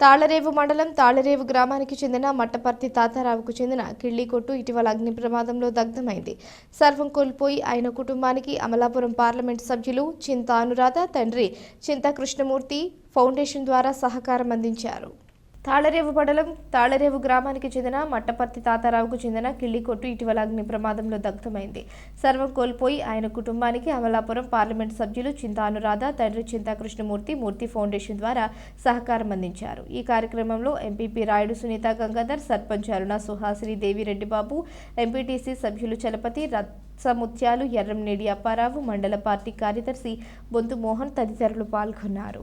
తాళరేవు మండలం తాళరేవు గ్రామానికి చెందిన మట్టపర్తి తాతారావుకు చెందిన కిళ్ళికొట్టు ఇటీవల అగ్ని ప్రమాదంలో దగ్ధమైంది. సర్వం కోల్పోయి ఆయన కుటుంబానికి అమలాపురం పార్లమెంటు సభ్యులు చింత అనురాధ తండ్రి చింత కృష్ణమూర్తి ఫౌండేషన్ ద్వారా సహకారం అందించారు. తాళరేవు మండలం తాళరేవు గ్రామానికి చెందిన మట్టపర్తి తాతారావుకు చెందిన కిళ్ళి కొట్టు ఇటీవల అగ్ని ప్రమాదంలో దగ్ధమైంది. సర్వం కోల్పోయి ఆయన కుటుంబానికి అమలాపురం పార్లమెంట్ సభ్యులు చింతా అనురాధ తండ్రి చింతా కృష్ణమూర్తి మూర్తి ఫౌండేషన్ ద్వారా సహకారం అందించారు. ఈ కార్యక్రమంలో ఎంపీపీ రాయుడు సునీత గంగాధర్ సర్పంచ్ అరుణ సుహాసిని దేవిరెడ్డి బాబు ఎంపీటీసీ సభ్యులు చలపతి రత్సముత్యాలు ఎర్రంనేడి అప్పారావు మండల పార్టీ కార్యదర్శి బొంతు మోహన్ తదితరులు పాల్గొన్నారు.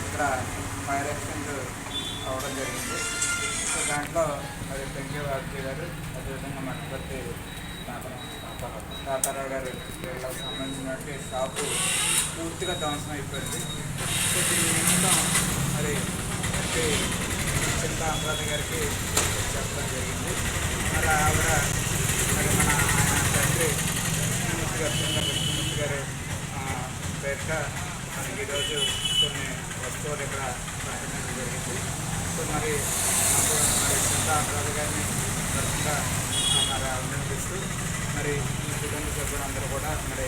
ఇక్కడ ఫైర్ యాక్సిడెంట్ అవ్వడం జరిగింది సో దాంట్లో మరి పెంకే వాజ్పేయి గారు అదేవిధంగా మట్టపర్తి తాతారావు గారు వీళ్ళకి సంబంధించినటువంటి షాపు పూర్తిగా ధ్వంసం అయిపోయింది. సో దీని నిమిత్తం మరి ఎంపీ చింత అమరాధ గారికి చెప్పడం జరిగింది. మరి ఆవిడ మరి మన ఆయన తండ్రి కృష్ణమూర్తి గారు చింత కృష్ణమూర్తి గారు పేరిట మనకి ఈరోజు కొన్ని వస్తువులు ఇక్కడ పంపించడం జరిగింది. సో మరి నాకు మరి చింత అమరాధ గారిని తరఫుగా మరి అభినందిస్తూ మరి ఈ కుటుంబ సభ్యులందరూ కూడా మరి